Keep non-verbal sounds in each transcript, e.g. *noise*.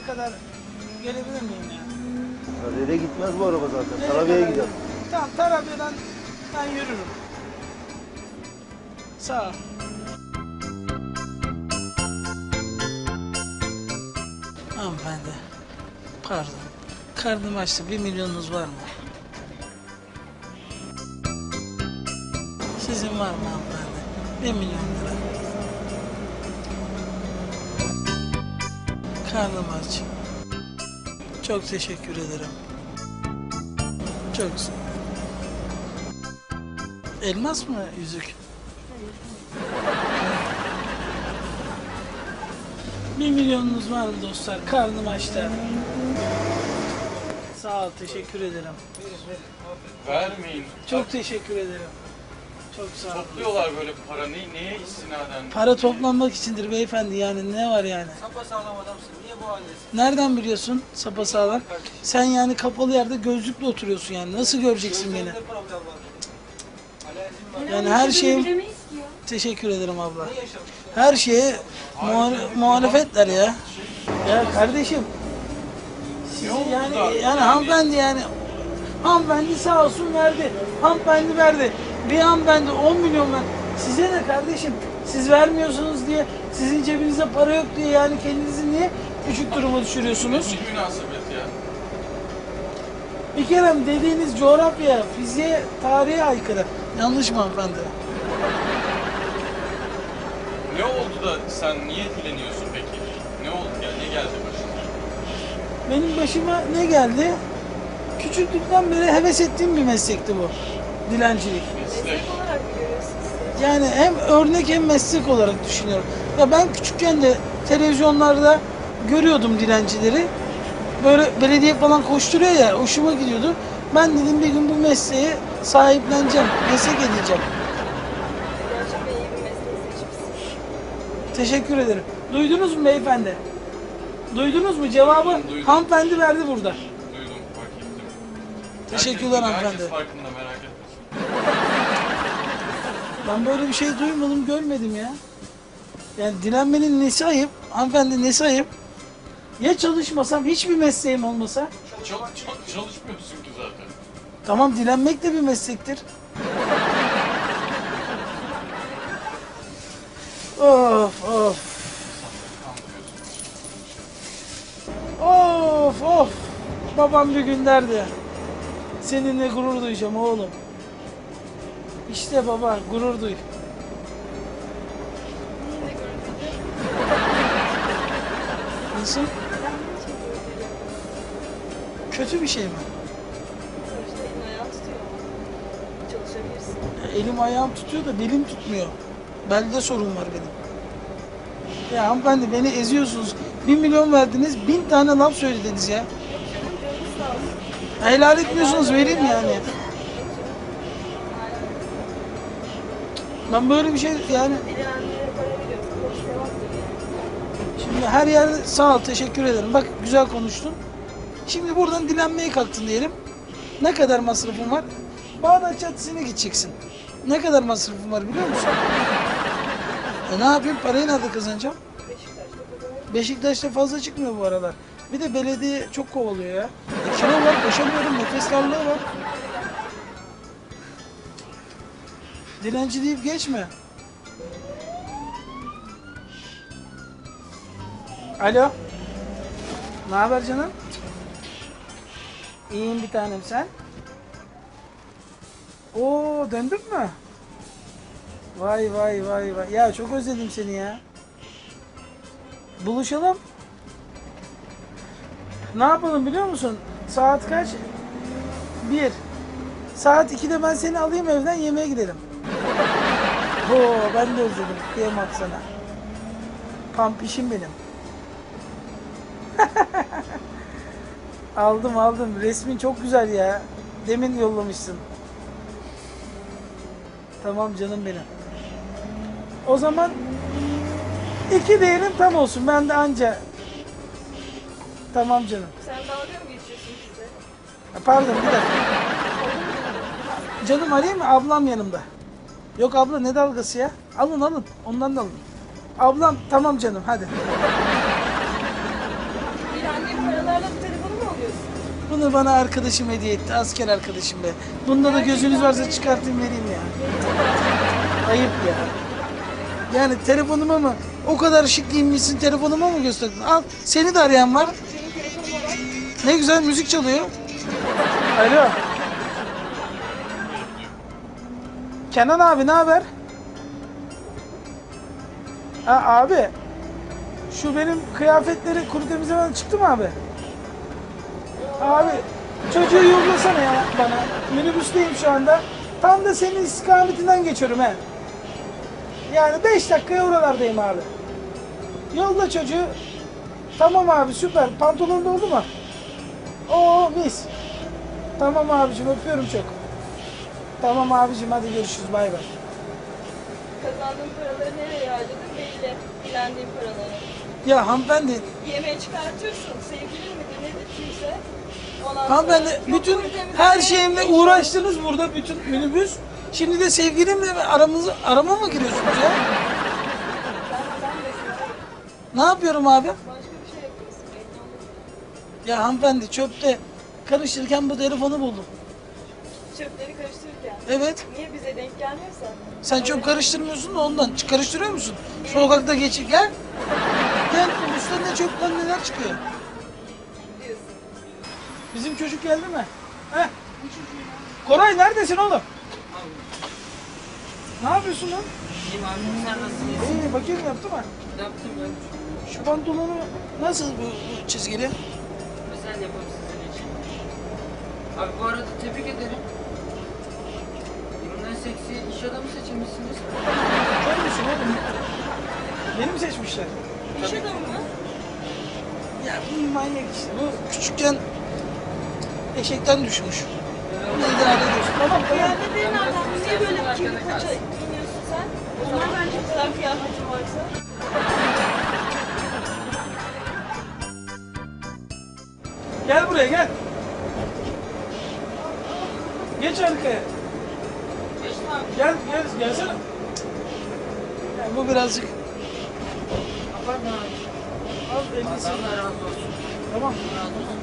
Sarabey'e kadar gelebilir miyim yani? Sarabey'e gitmez bu araba zaten. Nereye Sarabey'e kadar gider. giderim? Tamam Sarabey'den ben yürürüm. Sağ ol. Hanımefendi. Pardon. Karnım açtı. Bir milyonunuz var mı? Sizin var mı hanımefendi? Bir milyon lira. Karnım aç. Çok teşekkür ederim. Çok sağ Elmas mı yüzük? Bir milyonunuz var mı dostlar? Karnım açtı. Sağ ol, teşekkür ederim. Vermeyin. Çok teşekkür ederim. Çok sağ ol. Topluyorlar böyle para. Ne, neye istinaden? Para toplanmak içindir beyefendi yani ne var yani? Sapasağlam adamsın. Niye bu haldesin? Nereden biliyorsun sapasağlam? Sen yani kapalı yerde gözlükle oturuyorsun yani. Nasıl göreceksin beni? Gözlerinde problem var. Alerjim var. Yani her şeyim... Bilemeyiz ki ya. Teşekkür ederim abla. Ne yaşamış? Her şeye muhale- muhalefetler ya. Ya kardeşim. Sizi yani da? yani hanımefendi yani hanımefendi sağ olsun verdi. Hanımefendi verdi. Bir hanımefendi 10 milyon ver. Size ne kardeşim? Siz vermiyorsunuz diye sizin cebinizde para yok diye yani kendinizi niye küçük duruma düşürüyorsunuz? Ne münasebet ya? Bir kere dediğiniz coğrafya, fiziğe, tarihe aykırı. Yanlış mı hanımefendi? Ne oldu da sen niye dileniyorsun peki? Ne oldu ya? Ne geldi başına? Benim başıma ne geldi? Küçüklükten beri heves ettiğim bir meslekti bu. Dilencilik. Meslek. Olarak mı görüyorsunuz? Yani hem örnek hem meslek olarak düşünüyorum. Ya ben küçükken de televizyonlarda görüyordum dilencileri. Böyle belediye falan koşturuyor ya hoşuma gidiyordu. Ben dedim bir gün bu mesleğe sahipleneceğim, meslek edeceğim. Gerçekten iyi bir meslek seçmişsiniz. Teşekkür ederim. Duydunuz mu beyefendi? Duydunuz mu? Cevabı Duydum, duydum. hanımefendi verdi burada. Duydum, fark ettim. Teşekkürler herkes, hanımefendi. Herkes farkında merak etme. Ben böyle bir şey duymadım, görmedim ya. Yani dilenmenin nesi ayıp? Hanımefendi nesi ayıp? Ya çalışmasam, hiçbir mesleğim olmasa? Çok, çok çalışmıyorsun ki zaten. Tamam dilenmek de bir meslektir. Of of. Of of. Babam bir gün derdi. Seninle gurur duyacağım oğlum. İşte baba gurur duy. Nasıl? Kötü bir şey mi? Sonuçta elin tutuyor. Çalışabilirsin. Elim ayağım tutuyor da belim tutmuyor. Belde sorun var benim. Ya hanımefendi beni eziyorsunuz. Bir milyon verdiniz, bin tane laf söylediniz ya. Helal etmiyorsunuz vereyim yani. Ben böyle bir şey yani şimdi her yerde sağ ol teşekkür ederim. Bak güzel konuştun. Şimdi buradan dilenmeye kalktın diyelim. Ne kadar masrafın var? Bağdat Caddesi'ne gideceksin. Ne kadar masrafın var biliyor musun? E ne yapayım? Parayı nerede kazanacağım? Beşiktaş'ta fazla çıkmıyor bu aralar. Bir de belediye çok kovalıyor ya. E, kilo var, koşamıyorum, nefes darlığı var. Dilenci deyip geçme. Alo. Ne haber canım? İyiyim bir tanem sen. Oo döndük mü? Vay vay vay vay. Ya çok özledim seni ya. Buluşalım. Ne yapalım biliyor musun? Saat kaç? Bir. Saat 2'de ben seni alayım evden yemeğe gidelim. Oo ben de özledim. Kıyamam sana. Pampişim benim. *laughs* aldım aldım. Resmin çok güzel ya. Demin yollamışsın. Tamam canım benim. O zaman iki diyelim tam olsun. Ben de anca. Tamam canım. Sen dalga mı geçiyorsun bize? Pardon bir dakika. Canım arayayım mı? Ablam yanımda. Yok abla ne dalgası ya? Alın alın. Ondan da alın. Ablam tamam canım hadi. Bir anne paralarla bu telefonu mu alıyorsun? Bunu bana arkadaşım hediye etti. Asker arkadaşım be. Bunda da gözünüz varsa çıkartayım vereyim ya. Ayıp ya. Yani telefonuma mı? O kadar şık giyinmişsin telefonuma mı gösterdin? Al seni de arayan var. Ne güzel müzik çalıyor. Alo. Kenan abi ne haber? Ha abi. Şu benim kıyafetleri kuru temizlemeden çıktı mı abi? Abi çocuğu yollasana ya bana. Minibüsteyim şu anda. Tam da senin istikametinden geçiyorum he. Yani 5 dakikaya oralardayım abi. Yolla çocuğu. Tamam abi süper. Pantolon doldu mu? Oo mis. Tamam abicim öpüyorum çok. Tamam abicim hadi görüşürüz bay bay. Kazandığın paraları nereye harcadın belli. Dilendiğin paraları. Ya hanımefendi, Yemeğe çıkartıyorsun. Sevgilin midir nedir kimse. Ondan hanımefendi sonra- Yok, bütün temizlemeye her şeyimle geçiyor. uğraştınız burada bütün minibüs. Şimdi de sevgilimle aramızı arama mı giriyorsunuz ya? Ne yapıyorum abi? başka bir şey yapıyorsun. Ya hanımefendi çöpte karıştırırken bu telefonu buldum. Çöpleri karıştırırken. Evet. Niye bize denk gelmiyorsa? Sen çöp karıştırmıyorsun da ondan. Çık- Karıştırıyor musun? Sokakta geçip gel. Gel üstten ne çöpten neler çıkıyor. Diyorsun. Bizim çocuk geldi mi? Heh. Koray neredesin oğlum? Ne yapıyorsun lan? İyiyim abi sen nasılsın? İyi bakayım yaptı mı? Yaptım ya. Şu pantolonu nasıl bu, bu çizgili? Özel yapım sizin için. Abi bu arada tebrik ederim. İş adamı seçilmişsiniz. Sen misin oğlum? Beni mi seçmişler? İş adamı mı? Ya bu manyak işte. Bu küçükken eşekten düşmüş. Bunu idare ediyorsun. Tamam tamam. Kıyafetlerin nereden? Niye böyle kirli paça giyiniyorsun sen? Onlar bence güzel kıyafetin varsa. Gel buraya gel. Geç arkaya. Gel gel gelsene. Yani bu birazcık Abartma abi. az olsun. Tamam.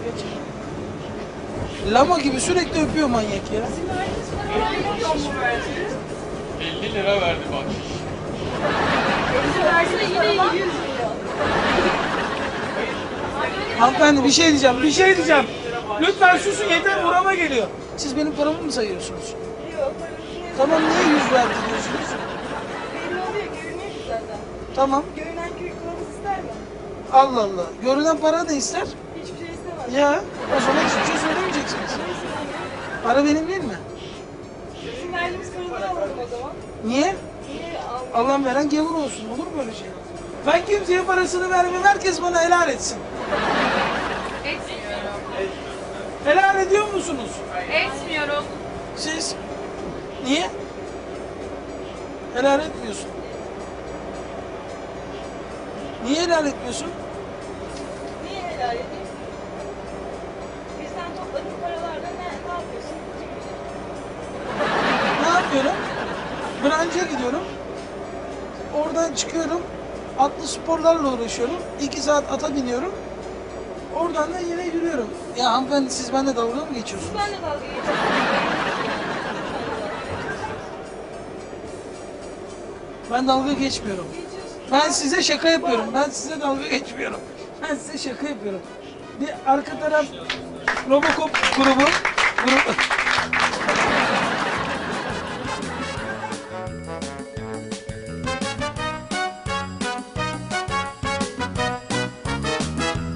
Geç. Lama gibi sürekli öpüyor manyak ya. Verdiğiniz para vermiyor mu? 50 lira verdi bak. Verse yine 100 milyon. Hanımefendi bir şey diyeceğim, bir şey diyeceğim. Lütfen susun yeter burama geliyor. Siz benim paramı mı sayıyorsunuz? Tamam niye yüz verdi diyorsunuz? Belli oluyor, görünüyor ki zaten. Tamam. Görünen köy kılavuz ister mi? Allah Allah. Görünen para ne ister? Hiçbir şey istemez. Ya o zaman hiçbir şey söylemeyeceksiniz. Para benim değil mi? Bizim verdiğimiz paraları alalım o zaman. Niye? Niye almıyor? Allah'ım veren gavur olsun. Olur mu böyle şey? Ben kimseye parasını vermem. Herkes bana helal etsin. Etmiyorum. Helal ediyor musunuz? Etmiyorum. Siz? Niye? Helal etmiyorsun. Niye helal etmiyorsun? Niye helal edeyim? Bizden topladığın paralarla ne, ne yapıyorsun? Ne yapıyorum? Branca gidiyorum. Oradan çıkıyorum. Atlı sporlarla uğraşıyorum. İki saat ata biniyorum. Oradan da yine yürüyorum. Ya hanımefendi siz benimle dalga mı geçiyorsunuz? Ben de dalga geçiyorum. Ben dalga geçmiyorum. Ben size şaka yapıyorum. Ben size dalga geçmiyorum. Ben size şaka yapıyorum. Bir arka taraf Robocop grubu. grubu